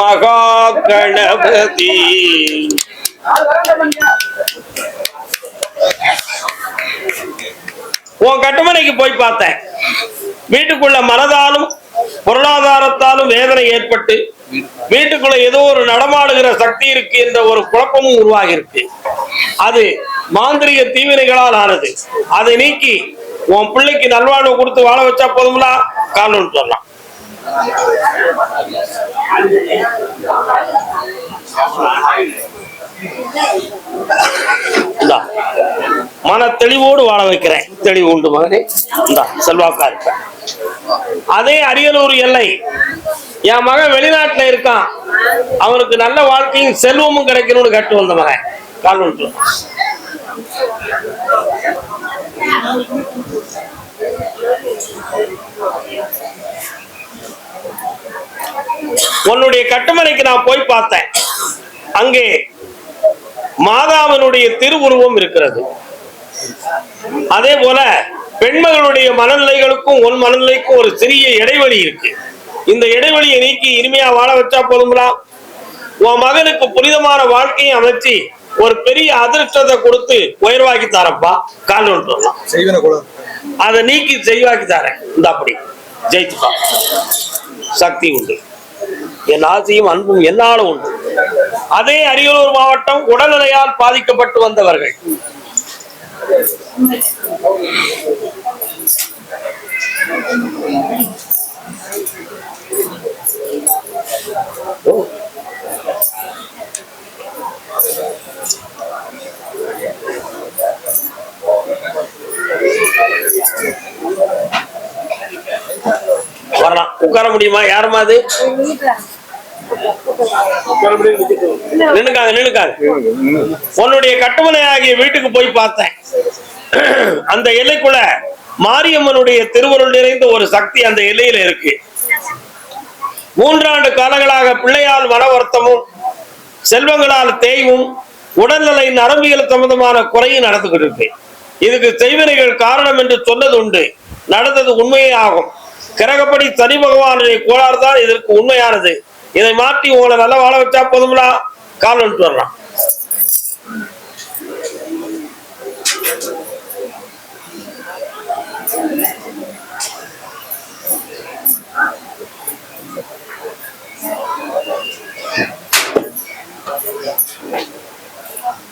மகா கணபதி உன் கட்டுமனைக்கு போய் பார்த்தேன். வீட்டுக்குள்ள மனதாலும் பொருளாதாரத்தாலும் வேதனை ஏற்பட்டு வீட்டுக்குள்ள ஏதோ ஒரு நடமாடுகிற சக்தி இருக்கு என்ற ஒரு குழப்பமும் உருவாகி இருக்கு அது மாந்திரிக தீவினைகளால் ஆனது. அதை நீக்கி உன் பிள்ளைக்கு நல்வாழ்வு கொடுத்து வாழ வச்சா போதுங்களா காரணம்னு சொல்லலாம். மன தெளிவோடு வாழ வைக்கிறேன். தெளிவு உண்டு மகனே. இந்தா செல்வாக்கா இருப்பேன் அதே அரியலூர் எல்லை. என் மகன் வெளிநாட்டுல இருக்கான். அவனுக்கு நல்ல வாழ்க்கையும் செல்வமும் கிடைக்கணும்னு கட்டு வந்த மகன். கால் விட்டு உன்னுடைய கட்டுமனைக்கு நான் போய் பார்த்தேன். அங்கே மாதாவினுடைய திருவுருவம் இருக்கிறது. அதே போல பெண்மகளுடைய மனநிலைகளுக்கும் உன் மனநிலைக்கும் ஒரு சிறிய இடைவெளி இருக்கு. இந்த இடைவெளியை நீக்கி இனிமையா வாழ வச்சா போதுங்களா உன் மகனுக்கு புனிதமான வாழ்க்கையை அமைச்சு ஒரு பெரிய அதிர்ஷ்டத்தை கொடுத்து உயர்வாக்கி தரப்பா. கால் குலம் அதை நீக்கி செய்வாக்கி தரேன். இந்த அப்படி. ஜெயிச்சுப்பா சக்தி உண்டு. என் ஆசையும் அன்பும் என்னாலும் உண்டு. அதே அரியலூர் மாவட்டம் உடல்நிலையால் பாதிக்கப்பட்டு வந்தவர்கள். வரலாம். உட்கார முடியுமா? யாருமா அது? நின்னுக்காங்க நின்னுக்காங்க உன்னுடைய கட்டுமனை ஆகிய வீட்டுக்கு போய் பார்த்தேன். அந்த எல்லைக்குள்ள மாரியம்மனுடைய திருவருள் நிறைந்த ஒரு சக்தி அந்த எல்லையில இருக்கு. மூன்றாண்டு காலங்களாக பிள்ளையால் மன வருத்தமும் செல்வங்களால் தேய்வும் உடல்நிலை நரம்பியல் சம்பந்தமான குறையும் நடந்துகிட்டு இருக்கு. இதுக்கு செய்வினைகள் காரணம் என்று சொன்னது உண்டு நடந்தது உண்மையே ஆகும். கிரகப்படி சனி பகவானுடைய கோளாறு தான் இதற்கு உண்மையானது. இதை மாற்றி உங்களை நல்லா வாழ வச்சா போதுங்களா கால் வந்துட்டு வரலாம்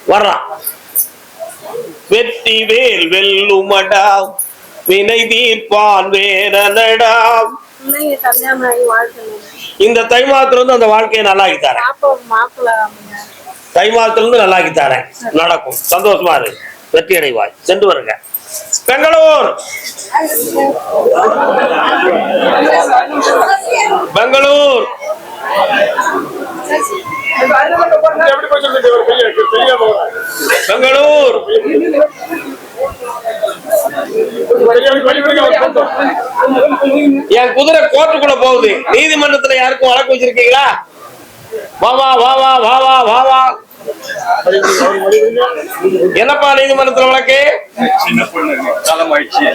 வர்றான் வெற்றி வேல் வெல்லுமடா. வினை தீர்ப்பான் வேறனடா. பிள்ளைங்க இந்த தை மாதத்துல இருந்து அந்த வாழ்க்கையை நல்லாக்கி தரேன். பாப்பா மாப்பிள்ள அமையா தை மாதத்துல இருந்து நல்லாக்கி தரேன். நடக்கும். சந்தோஷமா இரு. வெற்றி அடைவாய். சென்று வருங்க. பெங்களூர்! பெங்களூர்! பெங்களூர்! என் குதிரை கோர்ட்டுக்குள்ள போகுது. நீதிமன்றத்துல யாருக்கும் வழக்கு வச்சிருக்கீங்களா? வாவா வாவா வாவா வாவா என்னப்பா நீதிமன்றத்துல வழக்கு? சின்ன காலம் ஆயிடுச்சு.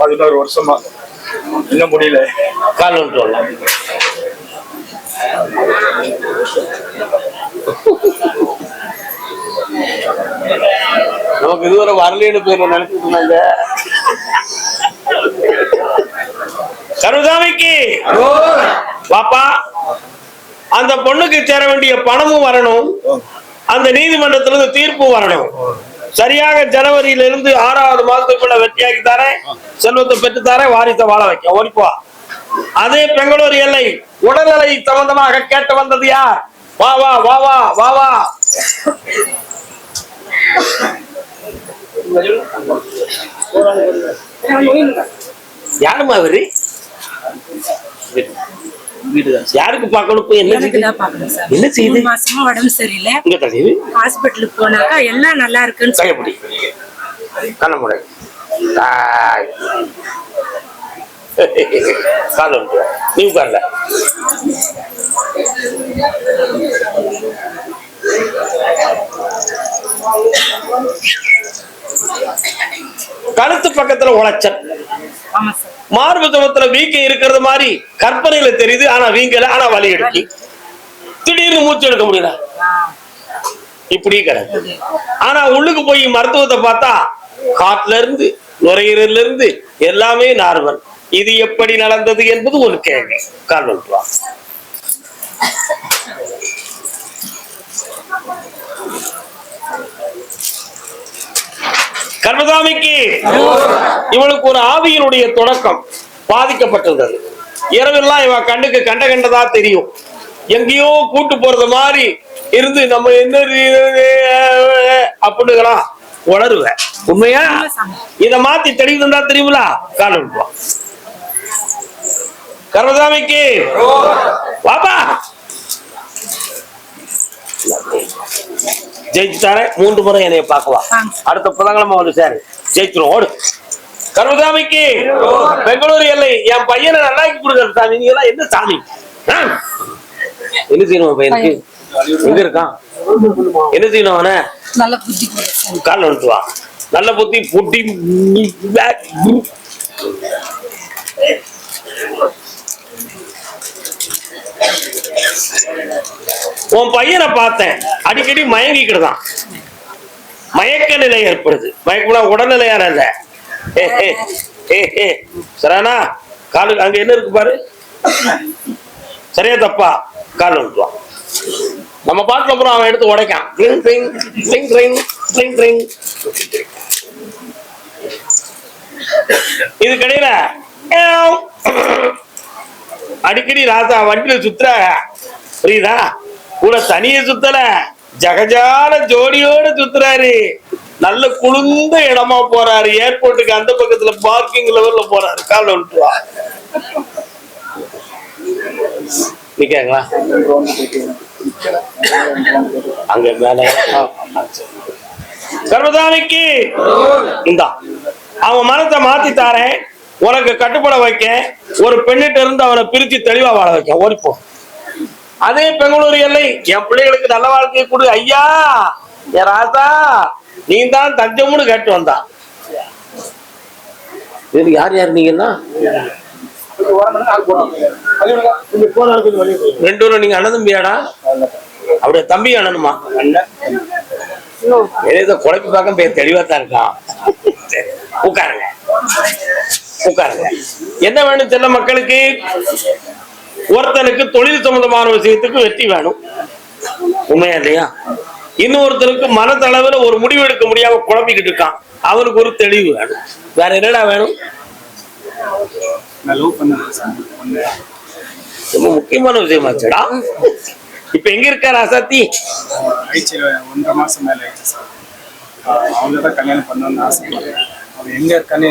பதினோரு வருஷமா. இன்னும் முடியல. கால் விட்டு நமக்கு இதுவரை வரலன்னு பேர் நினைச்சிட்டு இருந்தாங்க. பாப்பா அந்த பொண்ணுக்கு சேர வேண்டிய பணமும் வரணும். அந்த நீதிமன்றத்திலிருந்து தீர்ப்பு வரணும். சரியாக ஜனவரியில இருந்து ஆறாவது மாதத்துக்குள்ள வெற்றியாக்கி தரேன். செல்வத்தை பெற்று தரேன். வாரிசை வாழ வைக்க. ஓடிப்பா. அதே பெங்களூர் எல்லை உடல்நிலை சம்பந்தமாக கேட்டு வந்தது யார்? வா வா வா வா வா வா. யாருமா அவரு யாருக்கு பார்க்கணும்? போய் என்ன என்ன செய்யுது மாசமா உடம்பு சரியில்லை. இங்க ஹாஸ்பிட்டலுக்கு போனாக்கா எல்லாம் நல்லா இருக்குன்னு சொல்லி கண்ணமுறை. கால் ஒன்று நீ உட்கார்ல. கழுத்து பக்கத்துல சார். மார்பு தமத்துல வீக்கம் இருக்கிறது மாதிரி கற்பனையில தெரியுது ஆனா வீங்கல ஆனா வலி எடுக்கு. திடீர்னு மூச்சு எடுக்க முடியல. இப்படி கிடக்கு. ஆனா உள்ளுக்கு போய் மருத்துவத்தை பார்த்தா காட்டுல இருந்து நுரையீரல்ல இருந்து எல்லாமே நார்மல். இது எப்படி நடந்தது என்பது ஒரு கேள்வி. கால் வந்துட்டு வா. கர்மசாமிக்கு இவளுக்கு ஒரு ஆவியினுடைய தொடக்கம் பாதிக்கப்பட்டிருந்தது. இரவெல்லாம் இவன் கண்ணுக்கு கண்ட கண்டதா தெரியும். எங்கேயோ கூட்டு போறது மாதிரி இருந்து நம்ம என்ன செய்யறது? அப்படிங்கிறான் உண்மையா? இத மாத்தி தெளிவுதான் தெரியுங்களா கால விட்டுவான் கர்மசாமிக்கு பாப்பா ஜெயிச்சுட்டாரே மூன்று முறை என்னைய பார்க்கவா அடுத்த புதன்கிழமை வந்து சார். ஜெயிச்சிரும் ஓடு. கருமசாமிக்கு பெங்களூரு எல்லை. என் பையனை நல்லாக்கி கொடுக்குற சாமி. நீங்க எல்லாம் என்ன சாமி? என்ன செய்யணும் பையனுக்கு? எங்க இருக்கான்? என்ன செய்யணும் அவன? நல்ல புத்தி கால் எடுத்து வா. நல்ல புத்தி புட்டி. உன் பையனை பார்த்தேன். அடிக்கடி மயங்கிக்கிடுதான். மயக்க நிலை ஏற்படுது. மயக்கம்னா உடல்நிலையான இல்ல. ஏ, ஏ, ஏ, ஏ. சரானா காலு அங்க என்ன இருக்கு பாரு? சரியா தப்பா? கால் விட்டுவான் நம்ம பார்த்த அப்புறம் அவன் எடுத்து உடைக்கான். ட்ரிங் ட்ரிங் ட்ரிங் இது கிடையாது அடிக்கடி ராசா வண்டியில சுத்துற. புரியுதா? கூட தனிய சுத்தல. ஜகஜால ஜோடியோட சுத்துறாரு. நல்ல குளிர்ந்த இடமா போறாரு. ஏர்போர்ட்டுக்கு அந்த பக்கத்துல பார்க்கிங் லெவல்ல போறாரு. கால விட்டுவா நிக்கங்களா? நிக்காங்களா அங்க மேல கர்மதானிக்கு இந்தா. அவன் மனத்தை மாத்தி தாரேன் உனக்கு கட்டுப்பட வைக்க ஒரு பெண்ணிட்ட இருந்து அவனை பிரிச்சு தெளிவா வாழ வைக்க ஓடிப்போ. அதே பெங்களூரு எல்லை என் பிள்ளைகளுக்கு நல்ல வாழ்க்கையை கொடு. ஐயா என் ராசா நீ தான் தஞ்சம்னு கேட்டு வந்தான் இது யார் யார் நீங்கன்னா? ரெண்டு பேரும் நீங்க அண்ணன் தம்பியாடா? அப்படியே தம்பி அண்ணனுமா? ஏதோ குழப்பி பார்க்க பேர் தெளிவா தான் இருக்கான். உட்காருங்க. உட்காருங்க. என்ன வேணும் செல்ல மக்களுக்கு? ஒருத்தனுக்கு தொழில் சம்பந்தமான விஷயத்துக்கு வெற்றி வேணும். உண்மையா இல்லையா? இன்னொருத்தனுக்கு மனதளவுல ஒரு முடிவு எடுக்க முடியாம குழப்பிக்கிட்டு இருக்கான். அவனுக்கு ஒரு தெளிவு வேணும். வேற என்னடா வேணும்? ரொம்ப முக்கியமான விஷயமாச்சடா இப்ப எங்க இருக்காரு அசத்தி? ஆயிடுச்சு ஒன்றரை மாசம் மேல ஆயிடுச்சு சார். அவங்க தான் கல்யாணம் பண்ணணும்னு ஆசைப்படுறேன் அவன் எங்க இருக்கான்னு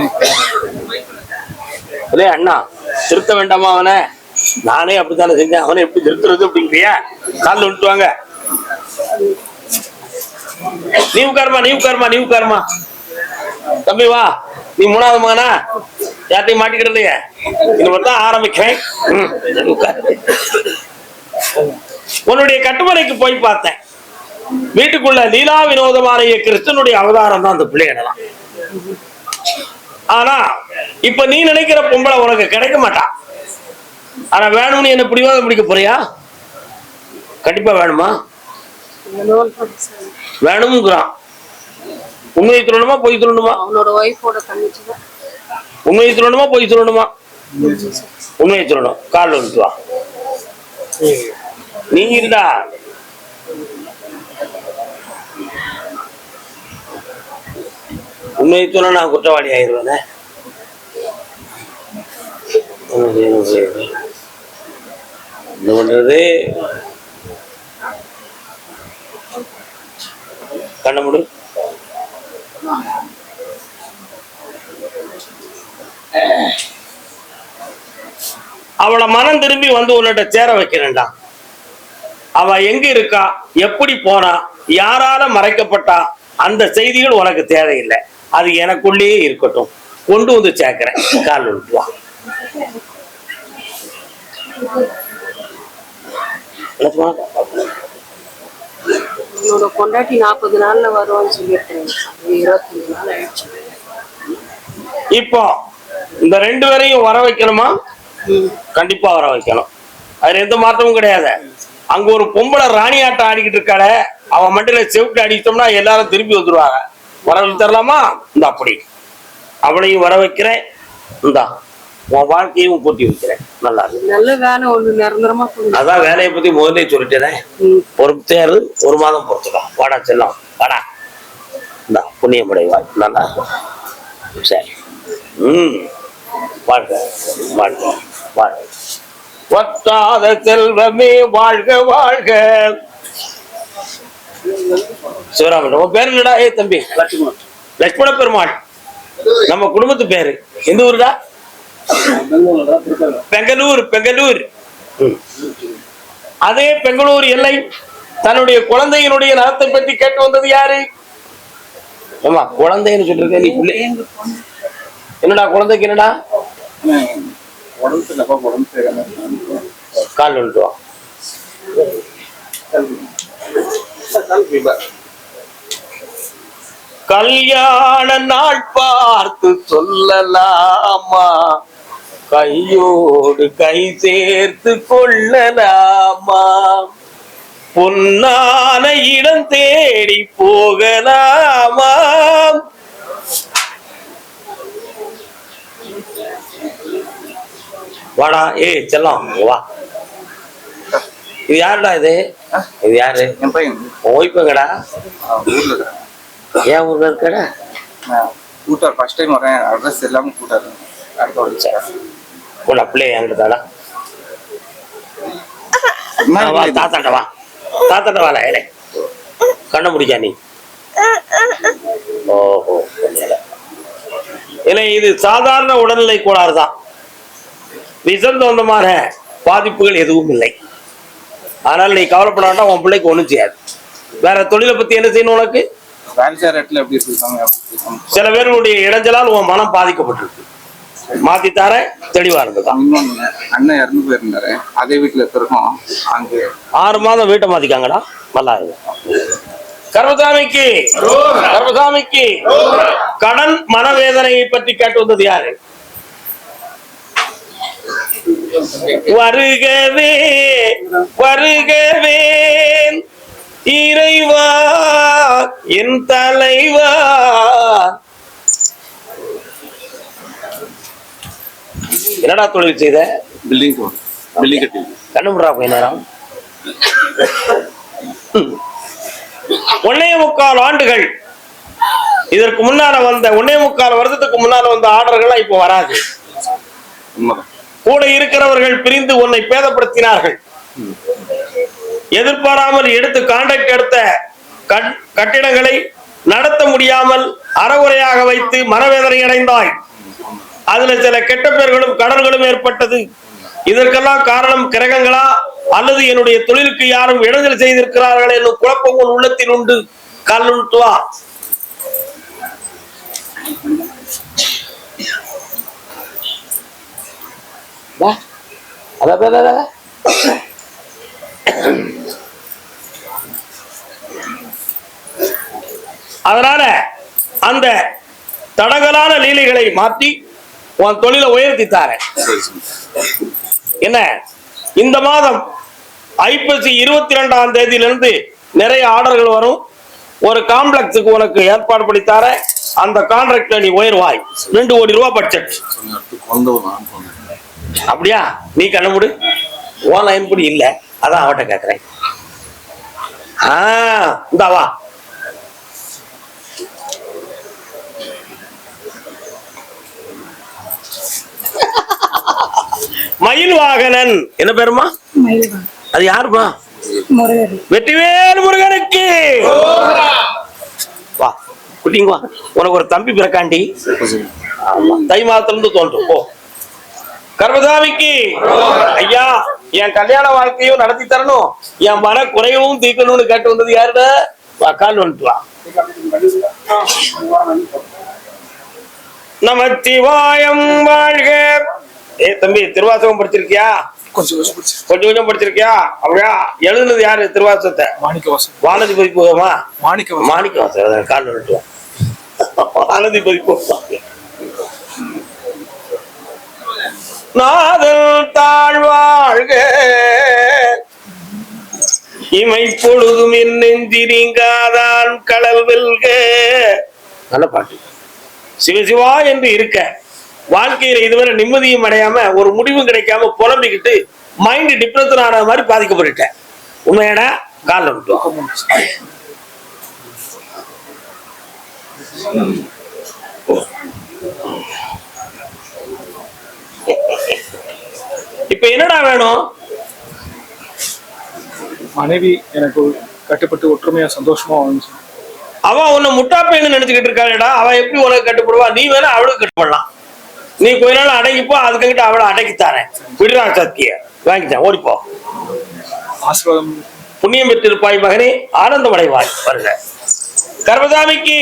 எனக்கு அண்ணா திருத்த வேண்டாமா அவனை? நானே அப்படித்தானே செஞ்சேன். அவனை எப்படி திருத்துறது அப்படிங்கிறியா? காலில் விட்டுவாங்க நீ உட்காருமா நீ உட்காருமா நீ உட்காருமா தம்பி வா. நீ மூணாவது மகனா? யார்ட்டையும் மாட்டிக்கிடலையே. இது மட்டும் ஆரம்பிக்கிறேன். உன்னுடைய கட்டுமனைக்கு போய் பார்த்தேன். வீட்டுக்குள்ள லீலா வினோதமான கிருஷ்ணனுடைய அவதாரம் தான் அந்த பிள்ளைகளெல்லாம் ஆனா இப்ப நீ நினைக்கிற பொம்பளை உனக்கு கிடைக்க மாட்டா. ஆனா வேணும்னு என்ன பிடிவாத பிடிக்க போறியா? கண்டிப்பா வேணுமா? வேணுங்கிறான் உண்மையை சொல்லணுமா பொய் சொல்லணுமா? அவனோட ஒய்ஃபோட உண்மையை சொல்லணுமா பொய் சொல்லணுமா? உண்மையை சொல்லணும். காலில் விட்டு வா நீ இருந்தா உண்மையை சொன்னா நான் குற்றவாளி ஆயிடுவேனே? என்ன செய்யணும் பண்றது? கண்ண முடி. அவளை மனம் திரும்பி வந்து உன்னிட்ட சேர வைக்கிறேன்டா. அவ எங்க இருக்கா? எப்படி போனா யாரால மறைக்கப்பட்டா? அந்த செய்திகள் உனக்கு தேவையில்லை. அது எனக்குள்ளேயே இருக்கட்டும். கொண்டு வந்து சேர்க்கிறேன். கால் விட்டுவா பொண்டாட்டி நாற்பது நாள்ல வருவான்னு சொல்லியிருக்கேன். இருபத்தஞ்சு நாள் ஆயிடுச்சு. இப்போ இந்த ரெண்டு பேரையும் வர வைக்கணுமா? கண்டிப்பா வர வைக்கணும். அதுல எந்த மாற்றமும் கிடையாது. அங்க ஒரு பொம்பளை ராணி ஆட்டம் ஆடிக்கிட்டு இருக்காள அவன் மண்டியில செவிட்டு அடிச்சோம்னா எல்லாரும் திருப்பி வந்துருவாங்க. வர தரலாமா? இந்த அப்படி. அவளையும் வர வைக்கிறேன். இந்தா உன் வாழ்க்கையும் பூட்டி வைக்கிறேன். நல்லா இருக்கு நல்ல வேலை ஒண்ணு நிரந்தரமா அதான் வேலையை பத்தி முதல்ல சொல்லிட்டேனே. பொறுத்தேரு ஒரு மாதம் பொறுத்துக்கோ. வாடா செல்லம். வாடா. இந்தா புண்ணியமுடைவாய் நல்லா இருக்கும் சரி. ம். வாழ்க. வாழ்க. வாழ்க. வட்டாத செல்வமே வாழ்க வாழ்க. சிவராமன். உன் பேர் என்னடா? ஏ தம்பி. லட்சுமணன். லட்சுமண பெருமாள் நம்ம குடும்பத்து பேரு. எந்த ஊருடா? பெங்களூர் பெங்களூர். அதே பெங்களூர் எல்லை தன்னுடைய குழந்தையினுடைய நலத்தை பற்றி கேட்டு வந்தது யாரு? ஆமா குழந்தைன்னு சொல்லிருக்க நீ பிள்ளை. என்னடா குழந்தைக்கு என்னடா? கால் வந்துட்டு கல்யாண நாள் பார்த்து சொல்லலாமா? கையோடு கை சேர்த்து கொள்ளலாமா? பொன்னான இடம் தேடி போகலாமா? வாடா ஏ செல்லாம் வா. இது யாருடா இது? இது யாரு? என் பையன். ஓய்ப்பங்கடா ஏன் ஊர்ல இருக்கடா? கூட்டார் ஃபர்ஸ்ட் டைம் வரேன். அட்ரஸ் எல்லாமே கூட்டாரு. அடுத்த ஒரு உன் அப்படியே என்கிட்டதாடா வா தாத்தாட்ட வா. தாத்தாட்ட வாடா ஏலே. கண்ண முடிக்கா நீ. ஓஹோ இது சாதாரண உடல்நிலை கோளாறு தான். விசந்தோந்தமான பாதிப்புகள் எதுவும் இல்லை. ஆனால் நீ கவலைப்பட வேண்டாம் உன் பிள்ளைக்கு ஒண்ணும் செய்யாது. வேற தொழிலை பத்தி என்ன செய்யணும் உனக்கு. சில பேருடைய இடைஞ்சலால் உன் மனம் பாதிக்கப்பட்டிருக்கு. மாத்தி தர தெளிவா இருந்துதான் அண்ணன் இறந்து போயிருந்தாரு. அதே வீட்டுல இருக்கோம் அங்கே ஆறு மாதம் வீட்டை மாத்திக்காங்கடா. நல்லா இருக்கு. கர்மசாமிக்கு கர்மசாமிக்கு கடன் மனவேதனையை பற்றி கேட்டு வந்தது யாரு? வருகவே வருகவே. இறைவா என் தலைவா. என்னடா தொழில் செய்த? பில்டிங் பில்டிங் கட்டி கண்ணுமுறா கொஞ்ச நேரம். ஒன்னே முக்கால் ஆண்டுகள். இதற்கு முன்னால வந்த ஒன்னே முக்கால் வருடத்துக்கு முன்னால வந்த ஆர்டர்கள்லாம் இப்போ வராது. உண்மைதான். கூட இருக்கிறவர்கள் பிரிந்து உன்னை பேதப்படுத்தினார்கள். எதிர்பாராமல் எடுத்து கான்ட்ராக்ட் எடுத்த கட்- கட்டிடங்களை நடத்த முடியாமல் அறகுறையாக வைத்து மனவேதனை அடைந்தாய். அதுல சில கெட்ட பெயர்களும் கடன்களும் ஏற்பட்டது. இதற்கெல்லாம் காரணம் கிரகங்களா? அல்லது என்னுடைய தொழிலுக்கு யாரும் இடைஞ்சல் செய்திருக்கிறார்கள் என்னும் குழப்பம் உன் உள்ளத்தில் உண்டு. கல்லுவா அதனால அந்த தடங்கலான லீலைகளை மாற்றி உன் தொழிலை உயர்த்தி தாரேன். என்ன? இந்த மாதம் ஐப்பசி இருபத்தி ரெண்டாம் தேதியிலிருந்து நிறைய ஆர்டர்கள் வரும். ஒரு காம்ப்ளெக்ஸுக்கு உனக்கு ஏற்பாடு பண்ணி தரேன். அந்த கான்ட்ராக்ட்ல நீ உயர்வாய். ரெண்டு கோடி ரூபாய் பட்ஜெட் அப்படியா? நீ கண்ணமுடு ஓ லைன் படி இல்ல. அதான் அவட்ட கேக்குறேன். ஆ வா. மயில் வாகனன். என்ன பேருமா? அது யாருமா? வெற்றிவேல் முருகனுக்கு. வா குட்டிங்க வா. உனக்கு ஒரு தம்பி பிறக்காண்டி. ஆமா தை மாதத்துல இருந்து தோன்றும். போ. கர்மசாமிக்கு. ஐயா என் கல்யாண வாழ்க்கையும் நடத்தி தரணும். என் மன குறையவும் தீர்க்கணும்னு கேட்டு வந்தது யாருடா? கால் வந்துட்டு. வா நமச்சிவாயம் வாழ்க. ஏ தம்பி திருவாசகம் படிச்சிருக்கியா? கொஞ்சம் கொஞ்சம் பிடிச்சி கொஞ்சம் கொஞ்சம் படிச்சிருக்கியா? அப்படியா? எழுதுனது யாரு திருவாசகத்தை? மாணிக்க வாசம் வானதி பதிப்புமா மாணிக்க வாசம் மாணிக்க வாசகர் கால் வந்துட்டு. வானதி பதிப்பு நாதல் தாழ்வாழ்க இமை பொழுதும் என் நெஞ்சி கடல் வெல்க. நல்ல பாட்டு. சிவசிவா என்று இருக்க. வாழ்க்கையில இதுவரை நிம்மதியும் அடையாம ஒரு முடிவும் கிடைக்காம புலம்பிக்கிட்டு மைண்ட் டிப்ரெஷன் ஆன மாதிரி பாதிக்கப்பட்டுட்டேன் உண்மையாடா? காலில் விட்டுவோம் இப்ப என்னடா வேணும்? மனைவி எனக்கு கட்டுப்பட்டு ஒற்றுமையா சந்தோஷமா வாழ்ந்துச்சு. அவ உன்னை முட்டா பையன் நினைச்சுக்கிட்டு இருக்காளேடா. அவ எப்படி உனக்கு கட்டுப்படுவா? நீ வேணா அவளுக்கு கட்டுப்படலாம். நீ கொஞ்ச நாள் அடங்கிப்போ அதுக்கிட்ட அவளை அடக்கித்தாரேன் விடுறா சத்திய வாங்கிட்டேன் ஓடிப்போ. ஆசீர்வாதம். புண்ணியம் பெற்றிருப்பாய் மகனே. ஆனந்தம் அடைவாய் வருக. கர்மசாமிக்கு.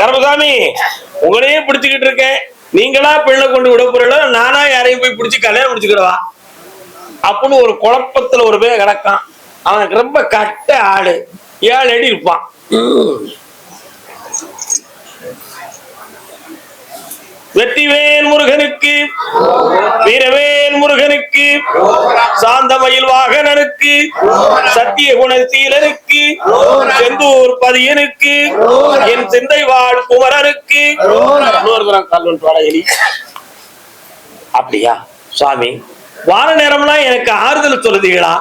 கர்மசாமி உங்களையே பிடிச்சுக்கிட்டு இருக்கேன். நீங்களா பெண்ணை கொண்டு விட போறீங்களோ நானா யாரையும் போய் பிடிச்சி கல்யாணம் முடிச்சுக்கிடவா அப்படின்னு ஒரு குழப்பத்துல ஒரு பேர் கிடக்கான். அவனுக்கு ரொம்ப கட்ட ஆடு ஏழு அடி இருப்பான். வெற்றிவேல் முருகனுக்கு வீரவே முருகனுக்கு சாந்தமயில் வாகனனுக்கு சத்திய குணசீலனுக்கு செந்தூர் பதியனுக்கு என் சிந்தை வாழ் குமரனுக்கு அப்படியா? சுவாமி வார நேரம்லாம் எனக்கு ஆறுதல் சொல்லுதீங்களா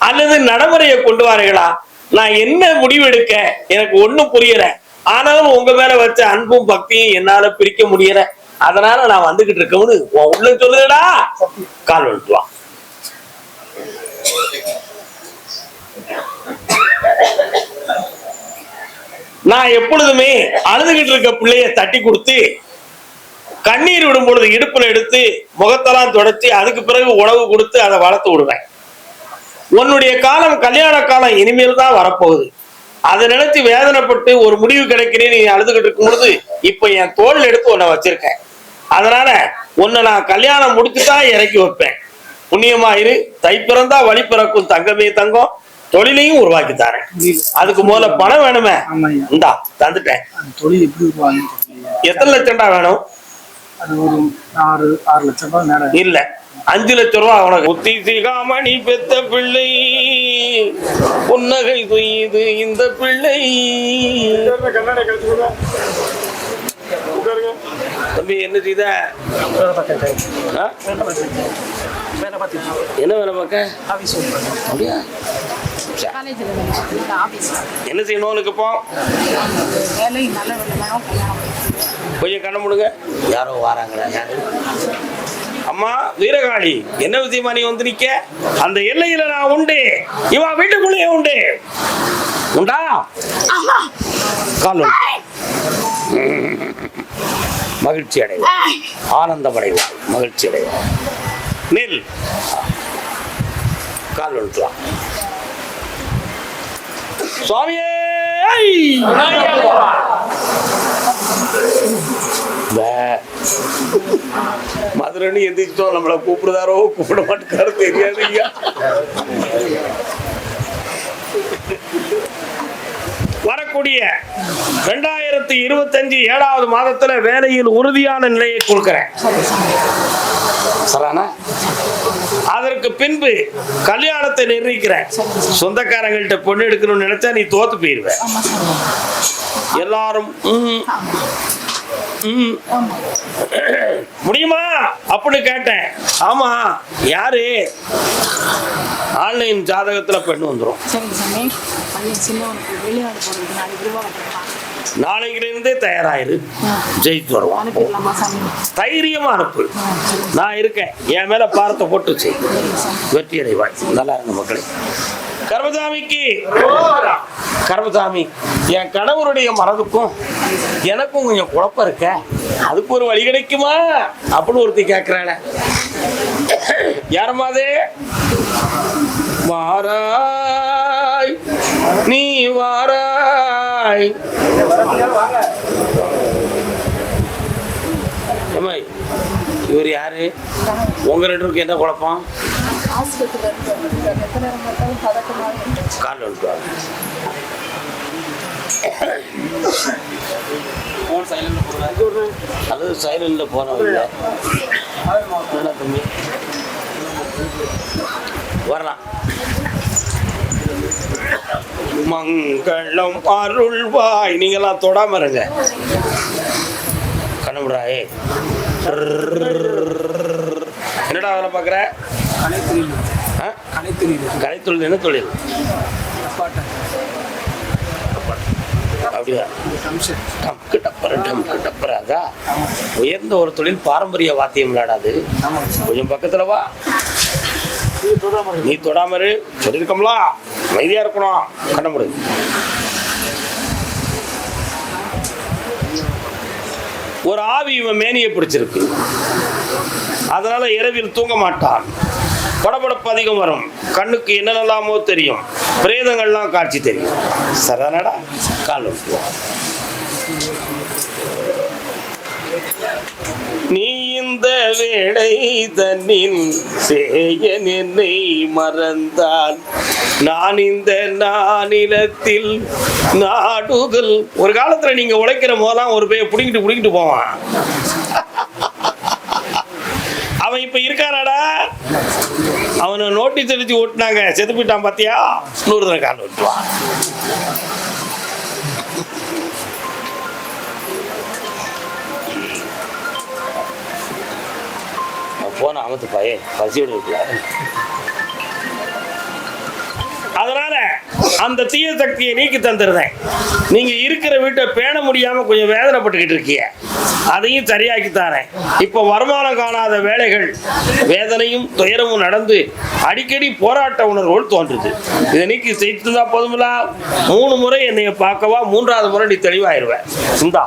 அல்லது நடைமுறையை கொண்டு வரீங்களா நான் என்ன முடிவெடுக்க? எனக்கு ஒண்ணும் புரியல. ஆனாலும் உங்க மேல வச்ச அன்பும் பக்தியும் என்னால பிரிக்க முடியல. அதனால நான் வந்துகிட்டு இருக்கவனு உன் உள்ள சொல்லுதடா. கால் வந்துட்டுவான் நான் எப்பொழுதுமே அழுதுகிட்டு இருக்க பிள்ளைய தட்டி கொடுத்து கண்ணீர் விடும் பொழுது இடுப்புல எடுத்து முகத்தெல்லாம் தொடச்சி அதுக்கு பிறகு உணவு கொடுத்து அதை வளர்த்து விடுவேன். உன்னுடைய காலம் கல்யாண காலம் இனிமேல் தான் வரப்போகுது. அதை நினைச்சு வேதனைப்பட்டு ஒரு முடிவு கிடைக்கிறேன்னு நீ அழுதுகிட்டு இருக்கும் பொழுது இப்ப என் தோல் எடுத்து உன்னை வச்சிருக்கேன். அதனால உன்னை நான் கல்யாணம் முடிச்சுதான் இறக்கி வைப்பேன். புண்ணியமாயிரு. தை பிறந்தா வழி பிறக்கும் தங்கமே தங்கம். தொழிலையும் உருவாக்கி தரேன். அதுக்கு முதல்ல பணம் வேணுமே. இந்தா தந்துட்டேன். தொழில் எப்படி உருவாங்க எத்தனை லட்சம்டா வேணும்? அது ஒரு ஆறு ஆறு லட்சம் ரூபாய் இல்ல. அஞ்சு லட்சம் ரூபா உனக்கு. புத்தி சிகாமணி பெத்த பிள்ளை. புன்னகை துய்யுது இந்த பிள்ளை. தம்பி என்ன செய்த? ஆ? என்ன வேலை பார்க்க? அப்படியா? வேலை ஆஃபீஸ் என்ன செய்யணும் உனக்கு இப்போ? வேலை வேலை கொஞ்சம் கண்ண முடுங்க. யாரோ வாராங்களா? யாரு? அம்மா வீரகாளி என்ன விஷயமா நீ வந்து நிக்க? அந்த எல்லையில நான் உண்டு. இவன் வீட்டுக்குள்ளேயே உண்டு. உண்டா? கால். உண்டு. மகிழ்ச்சி அடைவார் ஆனந்தம் அடைவார் மகிழ்ச்சி அடைவார் நெல். கால் வந்துட்டு சுவாமியே! பே. எந்திரிச்சிட்டோம். நம்மளை கூப்பிடுதாரோ கூப்பிட மாட்டேங்காரோ தெரியாது ஐயா. வரக்கூடிய ரெண்டாயிரத்தி இருபத்தஞ்சு ஏழாவது மாதத்துல வேலையில் உறுதியான நிலையை கொடுக்கிறேன். சரானா? அதற்கு பின்பு கல்யாணத்தை நிர்ணயிக்கிறேன். சொந்தக்காரங்கள்ட்ட பொண்ணு எடுக்கணும்னு நினைச்சா நீ தோத்து போயிருவ. எல்லாரும் ம், ம். முடியுமா? அப்படின்னு கேட்டேன். ஆமா யாரு? ஆன்லைன் ஜாதகத்துல பெண் வந்துரும். சரிங்க தயாராயிரு. ஜெயித்து வருவான் தைரியமா அனுப்பு. நான் இருக்கேன். என் மேல பாரத்தை போட்டு செய் வெற்றி அடைவாய் நல்லா இருங்க மக்களே. கர்மசாமிக்கு கர்மசாமி என் கணவருடைய மனதுக்கும் எனக்கும் கொஞ்சம் குழப்பம் இருக்க. அதுக்கு ஒரு வழி கிடைக்குமா? அப்படின்னு ஒருத்தி கேட்கிறாள யாரம்மாது? வாராய் நீ வாராய் ஏம்மா, இவர் யாரு? உங்க ரெண்டு என்ன குழப்பம்? கால் அல்லது சைலண்ட்ல போனவங்க தம்பி? வரலாம். மங்களம் அருள்வாய். நீங்களாம் தொடாம இருங்க. கண்ணமுடாயே என்னடா வேலை பார்க்குற? கலைத்தொழில் கலைத்தொழில். கலைத்தொழில் என்ன தொழில்? அப்படியா? ஃபங்க்ஷன் டப்பர டம்க்கு அதா? உயர்ந்த ஒரு தொழில் பாரம்பரிய வாத்தியம் விளையாடாது கொஞ்சம் பக்கத்துல வா. நீ தொடாமரு இரு. சொல்லியிருக்கோம்ல அமைதியா இருக்கணும். முடியுது ஒரு ஆவி இவன் மேனியை பிடிச்சிருக்கு. அதனால இரவில் தூங்க மாட்டான். படபடப்பு அதிகம் வரும். கண்ணுக்கு என்னென்னலாமோ தெரியும். பிரேதங்கள்லாம் காட்சி தெரியும். சரதானடா கால் நீ வந்த வேளை தன்னின் சேயன் என்னை மறந்தால் நான் இந்த நானிலத்தில் நாடுதல். ஒரு காலத்துல நீங்க உழைக்கிற போதெல்லாம் ஒரு பேர் புடிங்கிட்டு புடிங்கிட்டு போவான். அவன் இப்ப இருக்கானாடா? அவனை நோட்டீஸ் அடிச்சு ஓட்டினாங்க. செத்து போயிட்டான் பாத்தியா? நூறு தடவை கால் விட்டுவான் போன அமத்து பாயே பசியோடு இருக்கலாம் அதனால அந்த தீய சக்தியை நீக்கி தந்துருந்தேன். நீங்க இருக்கிற வீட்டை பேண முடியாம கொஞ்சம் வேதனைப்பட்டுக்கிட்டு இருக்கீங்க. அதையும் சரியாக்கி தாரேன். இப்போ வருமானம் காணாத வேலைகள் வேதனையும் துயரமும் நடந்து அடிக்கடி போராட்ட உணர்வுகள் தோன்றுது. இதை நீக்கி செய்துதான் போதுமில்ல? மூணு முறை என்னைய பார்க்கவா மூன்றாவது முறை நீ தெளிவாயிருவ. சிந்தா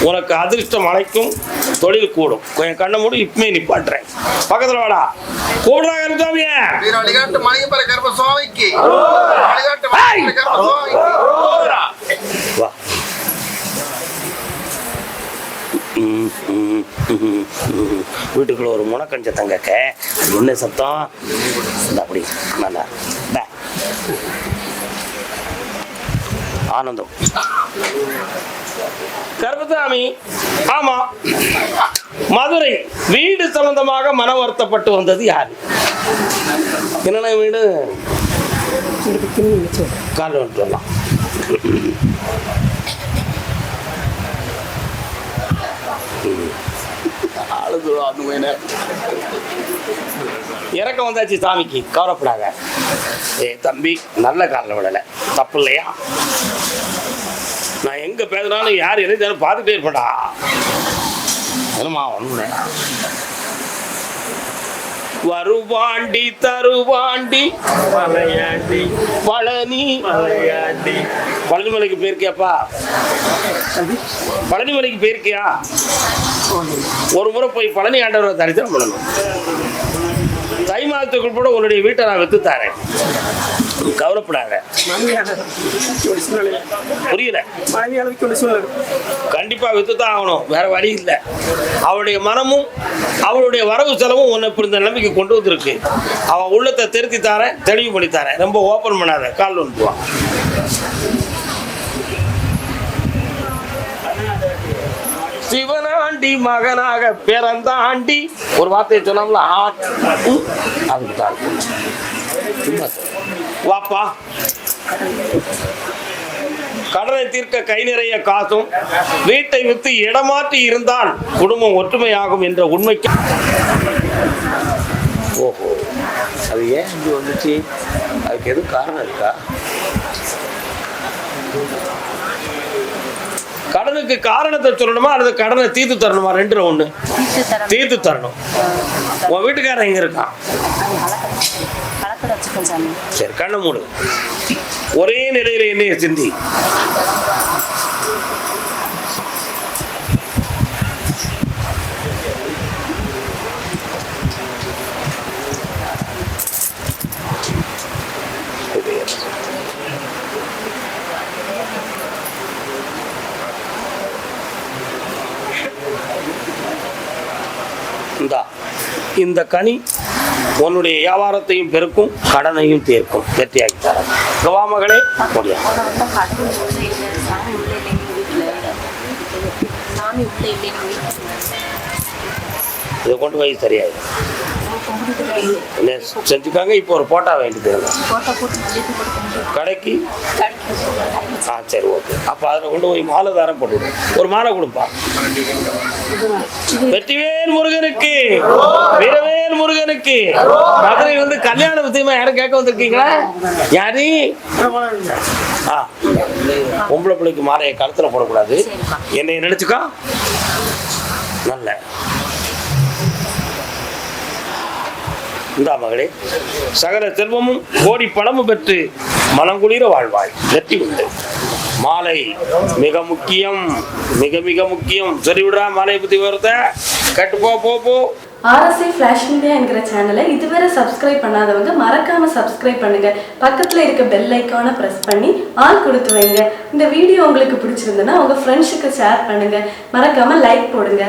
உனக்கு அதிர்ஷ்டம் அழைக்கும் தொழில் கூடும். கொஞ்சம் கண்ணை மூடி இப்பமே நிப்பாட்டுறேன். பக்கத்துல வாடா. கூடுறாங்க வீர வழிகாட்டு கர்ப்ப சுவாமிக்கு வழிகாட்டு ஏய்! மணியப்பர கர்ப்ப சுவாமிக்கு வா ம், ம், ம், ம். வீட்டுக்குள்ள ஒரு முனக்கன் சத்தம் கேட்க அது என்ன சத்தம் இந்த. அப்படி நல்லா. ஆனந்தம். கர்பசாமி ஆமா. மதுரை வீடு சம்பந்தமாக மன வருத்தப்பட்டு வந்தது யாரு? என்னென்ன வீடு? கால் வந்துட்டு வரலாம் அந்த இறக்கம் வந்தாச்சு சாமிக்கு. கவலைப்படாத. ஏ தம்பி நல்ல காலில் விடலை. தப்பு இல்லையா? நான் எங்க பேசுனாலும் யார் என்ன பார்த்துட்டே இருப்பேடா என்னமா ஒன்று வருவாண்டி தருவாண்டி. மலையாண்டி. பழனி. மலையாண்டி. பழனி மலைக்கு போயிருக்கியாப்பா? பழனி மலைக்கு போயிருக்கியா ஒரு முறை போய் பழனி ஆண்டவரை தரிசனம் பண்ணணும். தை கூட உன்னுடைய வீட்டை நான் வித்து தாரேன். கவலைப்படாத. புரியல? கண்டிப்பா வித்து தான் ஆகணும். வேற வழி இல்லை. அவளுடைய மனமும் அவளுடைய வரவு செலவும் உன்னை இப்படி இந்த நிலைமைக்கு கொண்டு வந்திருக்கு. அவன் உள்ளத்தை திருத்தி தாரேன் தெளிவு பண்ணி தாரேன். ரொம்ப ஓப்பன் பண்ணாத. கால் ஒன்றுவான் சிவ சிவனாண்டி மகனாக பிறந்த ஆண்டி ஒரு வார்த்தையை சொன்னோம்ல அதுக்கு தான். வாப்பா. கடனை தீர்க்க கை நிறைய காசும் வீட்டை விட்டு இடமாற்றி இருந்தால் குடும்பம் ஒற்றுமையாகும் என்ற உண்மைக்கு ஓஹோ. அது ஏன் இப்படி வந்துச்சு? அதுக்கு எதுவும் காரணம் இருக்கா? கடனுக்கு காரணத்தை சொல்லணுமா அல்லது கடனை தீர்த்து தரணுமா? ரெண்டுல ஒண்ணு. தீர்த்து தரணும். உன் வீட்டுக்காரன் எங்க இருக்கான்? சரி கண்ணை மூடு. ஒரே நிலையில என்னைய சிந்தி. இந்த கனி உன்னுடைய வியாபாரத்தையும் பெருக்கும் கடனையும் தீர்க்கும். வெற்றியாகி தரேன் கவா மகளே. இதை கொண்டு போய் சரியாயிடும் செஞ்சுக்காங்க? இப்போ ஒரு போட்டா வேண்டியது கடைக்கு ஆ சரி ஓகே. அப்போ அதில் கொண்டு போய் மாலை தாரம் போட்டு ஒரு மாலை கொடுப்பா. வெற்றிவேல் முருகனுக்கு வீரவேல் முருகனுக்கு. மதுரை வந்து கல்யாண விஷயமா யாரும் கேட்க வந்திருக்கீங்களா? யாரு? ஆ. பொம்பளை பிள்ளைக்கு மாலையை கழுத்தில் போடக்கூடாது. என்னை நினைச்சுக்கோ. நல்ல. இந்தா மகளே சகல செல்வமும் கோடி பணமும் பெற்று மனங்குளிர வாழ்வாய். வெற்றி உண்டு. மாலை மிக முக்கியம் மிக மிக முக்கியம். சொல்லிவிடுறா மாலையை பத்தி விவரத்தை. கட்டு போ போ போ. ஆர்எஸ்ஐ ஃப்ளாஷ் மீடியா என்கிற சேனலை இதுவரை சப்ஸ்கிரைப் பண்ணாதவங்க மறக்காம சப்ஸ்கிரைப் பண்ணுங்க. பக்கத்துல இருக்க பெல் ஐக்கானை பிரஸ் பண்ணி ஆள் கொடுத்து வைங்க. இந்த வீடியோ உங்களுக்கு பிடிச்சிருந்ததுன்னா உங்க ஃப்ரெண்ட்ஸுக்கு ஷேர் பண்ணுங்க. மறக்காம லைக் போடுங்க.